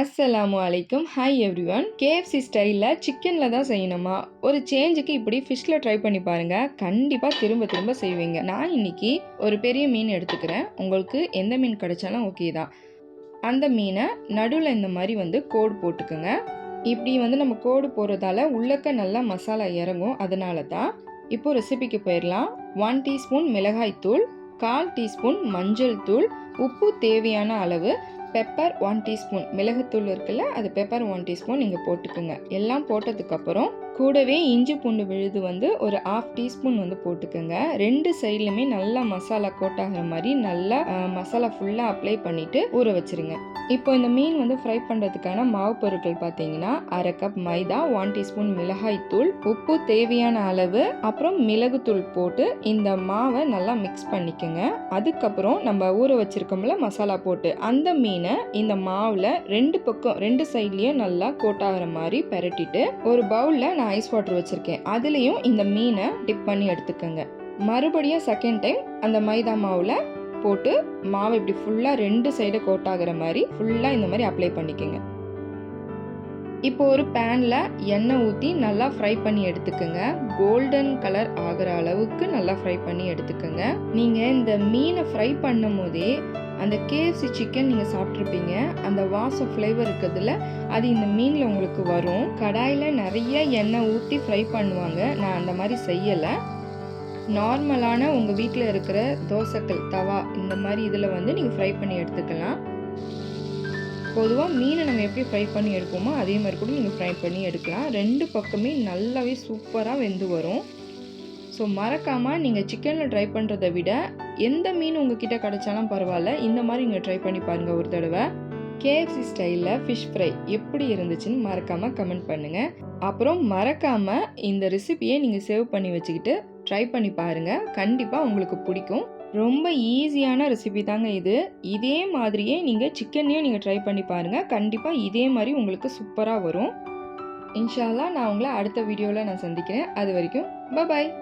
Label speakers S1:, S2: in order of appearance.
S1: அஸ்ஸலாமு அலைக்கும் hi every one KFC ஸ்டைலில் சிக்கனில் தான் செய்யணுமா? ஒரு சேஞ்சுக்கு இப்படி ஃபிஷ்ஷில் ட்ரை பண்ணி பாருங்கள் கண்டிப்பாக திரும்ப திரும்ப செய்வீங்க. நான் இன்னைக்கு ஒரு பெரிய மீன் எடுத்துக்கிறேன். உங்களுக்கு எந்த மீன் கிடைச்சாலும் ஓகே தான். அந்த மீனை நடுவில் இந்த மாதிரி வந்து கோடு போட்டுக்கோங்க. இப்படி வந்து நம்ம கோடு போடுறதால உள்ளக்க நல்லா மசாலா இறங்கும். அதனால தான் இப்போ ரெசிபிக்கு போயிடலாம் ஒன் டீஸ்பூன் மிளகாய் தூள் கால் டீஸ்பூன் மஞ்சள் தூள் உப்பு தேவையான அளவு பெப்பர் ஒன் டீஸ்பூன். மிளகுத்தூள் இருக்குல்ல அது பெப்பர் ஒன் டீஸ்பூன் நீங்கள் போட்டுக்கோங்க. எல்லாம் போட்டதுக்கப்புறம் கூடவே இஞ்சி பூண்டு விழுது வந்து ஒரு ஆஃப் டீஸ்பூன் வந்து போட்டுக்கோங்க. ரெண்டு சைட்லையுமே நல்லா மசாலா கோட் ஆகிற மாதிரி நல்லா மசாலா ஃபுல்லாக அப்ளை பண்ணிவிட்டு ஊற வச்சிருங்க. இப்போ இந்த மீன் வந்து ஃப்ரை பண்ணுறதுக்கான மாவு பொருட்கள் பார்த்தீங்கன்னா அரை கப் மைதா ஒன் டீஸ்பூன் மிளகாய் தூள் உப்பு தேவையான அளவு அப்புறம் மிளகுத்தூள் போட்டு இந்த மாவை நல்லா மிக்ஸ் பண்ணிக்கோங்க. அதுக்கப்புறம் நம்ம ஊற வச்சிருக்கோம்ல மசாலா போட்டு அந்த மீன் மீனை இந்த மாவில் ரெண்டு பக்கம் ரெண்டு சைட்லேயும் நல்லா கோட் ஆகிற மாதிரி பெரட்டிட்டு ஒரு பவுலில் நான் ஐஸ் வாட்டர் வச்சுருக்கேன். அதுலேயும் இந்த மீனை டிப் பண்ணி எடுத்துக்கோங்க. மறுபடியும் செகண்ட் டைம் அந்த மைதா மாவில் போட்டு மாவை இப்படி ஃபுல்லாக ரெண்டு சைடு கோட் ஆகிற மாதிரி ஃபுல்லாக இந்த மாதிரி அப்ளை பண்ணிக்கோங்க. இப்போ ஒரு பேனில் எண்ணெய் ஊற்றி நல்லா ஃப்ரை பண்ணி எடுத்துக்கோங்க. கோல்டன் கலர் ஆகிற அளவுக்கு நல்லா ஃப்ரை பண்ணி எடுத்துக்கோங்க. நீங்கள் இந்த மீனை ஃப்ரை பண்ணும் போதே அந்த கேஎஃப்சி சிக்கன் நீங்கள் சாப்பிட்ருப்பீங்க அந்த வாசம் ஃப்ளேவர் இருக்கிறதுல அது இந்த மீனில் உங்களுக்கு வரும். கடாயில் நிறைய எண்ணெய் ஊற்றி ஃப்ரை பண்ணுவாங்க. நான் அந்த மாதிரி செய்யலை. நார்மலான உங்கள் வீட்டில் இருக்கிற தோசைக்கல் தவா இந்த மாதிரி இதில் வந்து நீங்கள் ஃப்ரை பண்ணி எடுத்துக்கலாம். பொதுவாக மீனை நம்ம எப்படி ஃப்ரை பண்ணி எடுப்போமோ அதே மாதிரி கூட நீங்கள் ஃப்ரை பண்ணி எடுக்கலாம். ரெண்டு பக்கமே நல்லாவே சூப்பராக வெந்து வரும். ஸோ மறக்காமல் நீங்கள் சிக்கனில் ட்ரை பண்ணுறதை விட எந்த மீன் உங்ககிட்ட கிடைச்சாலும் பரவாயில்ல. இந்த மாதிரி நீங்கள் ட்ரை பண்ணி பாருங்கள் ஒரு தடவை. கேஎஃப்சி ஸ்டைலில் ஃபிஷ் ஃப்ரை எப்படி இருந்துச்சுன்னு மறக்காமல் கமெண்ட் பண்ணுங்கள் அப்புறம் மறக்காமல் இந்த ரெசிபியை நீங்கள் சேவ் பண்ணி வச்சுக்கிட்டு ட்ரை பண்ணி பாருங்கள் கண்டிப்பாக உங்களுக்கு பிடிக்கும். ரொம்ப ஈஸியான ரெசிபி தாங்க இது. இதே மாதிரியே நீங்கள் சிக்கன்லேயும் நீங்கள் ட்ரை பண்ணி பாருங்கள் கண்டிப்பாக இதே மாதிரி உங்களுக்கு சூப்பராக வரும். இன்ஷால்லா நான் உங்களை அடுத்த வீடியோவில் நான் சந்திக்கிறேன். அது வரைக்கும் பாய்